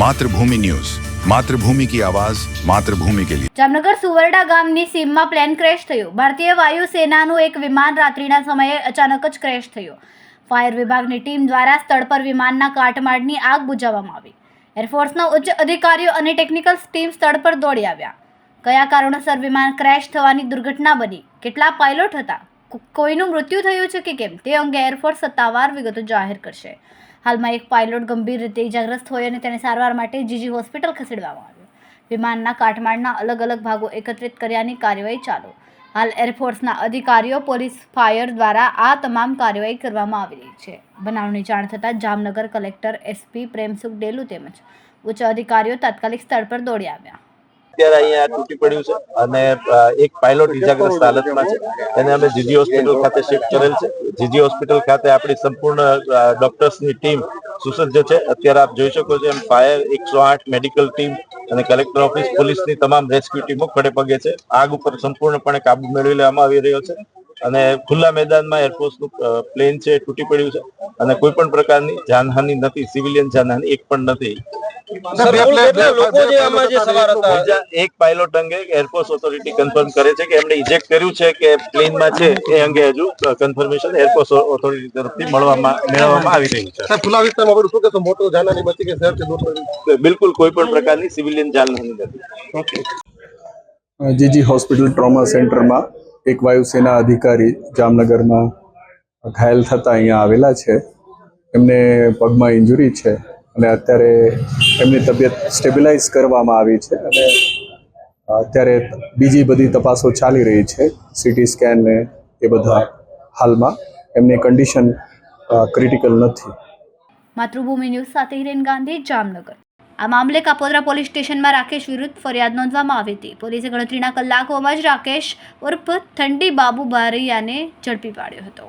Mathrubhumi news. Mathrubhumi કી આવાજ, માતૃભૂમિ કે લીએ જામનગર સુવરડા ગામની સીમમાં પ્લેન ક્રેશ થયો. ભારતીય વાયુસેનાનું એક વિમાન રાત્રિના સમયે અચાનક જ ક્રેશ થયો. ફાયર વિભાગની ટીમ દ્વારા સ્થળ પર વિમાનના કાટમાળની આગ બુઝાવવામાં આવી. એરફોર્સના ઉચ્ચ અધિકારીઓ અને ટેકનિકલ ટીમ સ્થળ પર દોડી આવ્યા. કયા કારણોસર વિમાન ક્રેશ થવાની દુર્ઘટના બની? કેટલા પાયલોટ હતા? કોઈનું મૃત્યુ થયું છે કે કેમ? તે અંગે એરફોર્સ સત્તાવાર વિગતો જાહેર કરશે. હાલમાં એક પાયલોટ ગંભીર રીતે ઇજાગ્રસ્ત હોય અને તેને સારવાર માટે જીજી હોસ્પિટલ ખસેડવામાં આવ્યો. વિમાનના કાટમાળના અલગ અલગ ભાગો એકત્રિત કર્યાની કાર્યવાહી ચાલુ. હાલ એરફોર્સના અધિકારીઓ, પોલીસ, ફાયર દ્વારા આ તમામ કાર્યવાહી કરવામાં આવી રહી છે. બનાવની જાણ થતાં જામનગર કલેક્ટર એસપી પ્રેમસુખ ડેલુ તેમજ ઉચ્ચ અધિકારીઓ તાત્કાલિક સ્થળ પર દોડી આવ્યા. અત્યારે અહીંયા તૂટી પડ્યું છે અને એક પાયલોટ ઇજાગ્રસ્ત હાલતમાં છે. એને અમે જીજી હોસ્પિટલ ખાતે શિફ્ટ કરેલ છે. જીજી હોસ્પિટલ ખાતે આપણી સંપૂર્ણ ડોક્ટર્સની ટીમ સુસજ્જ છે. અત્યારે આપ જોઈ શકો છો એમ ફાયર એકસો આઠ મેડિકલ ટીમ અને કલેક્ટર ઓફિસ પોલીસની તમામ રેસ્ક્યુ ટીમો ખડે પગે છે. આગ ઉપર સંપૂર્ણપણે કાબુ મેળવી લેવામાં આવી રહ્યો છે. અને ખુલ્લા મેદાનમાં એરફોર્સનું પ્લેન છે તૂટી પડ્યું છે. અને કોઈ પણ પ્રકારની જાનહાનિ નથી સિવિલિયન જાનહાનિ એક પણ નથી. એક પાયલોટ અંગે એરફોર્સ ઓથોરિટી કન્ફર્મ કરે છે કે એમણે ઇજેક્ટ કર્યું છે કે પ્લેનમાં છે એ અંગે હજુ કન્ફર્મેશન એરફોર્સ ઓથોરિટી તરફથી મળવામાં મેળવવામાં આવી રહ્યું છે. ખુલ્લા વિસ્તારમાં શું કહેશો મોટો જાનહાની બચી કે પડી? બિલકુલ કોઈ પણ પ્રકારની સિવિલિયન જાનહાની નથી. જીજી હોસ્પિટલ ટ્રોમા સેન્ટરમાં એક વાયુસેના અધિકારી જામનગરમાં ઘાયલ થતા અહીંયા આવેલા છે. એમને પગમાં ઇન્જુરી છે અને અત્યારે એમની તબિયત સ્ટેબિલાઇઝ કરવામાં આવી છે અને અત્યારે બીજી બધી તપાસો ચાલી રહી છે. સીટી સ્કેન ને એ બધા હાલમાં એમની કન્ડિશન ક્રિટિકલ નથી. માતૃભૂમિ ન્યૂઝ સાથે હિરેન ગાંધી, જામનગર. આ મામલે કાપોદ્રા પોલીસ સ્ટેશનમાં રાકેશ વિરુદ્ધ ફરિયાદ નોંધવામાં આવી હતી. પોલીસે ગણતરીના કલાકોમાં જ રાકેશ ઉર્ફ ઠંડી બાબુ બારૈયાને ઝડપી પાડ્યો હતો.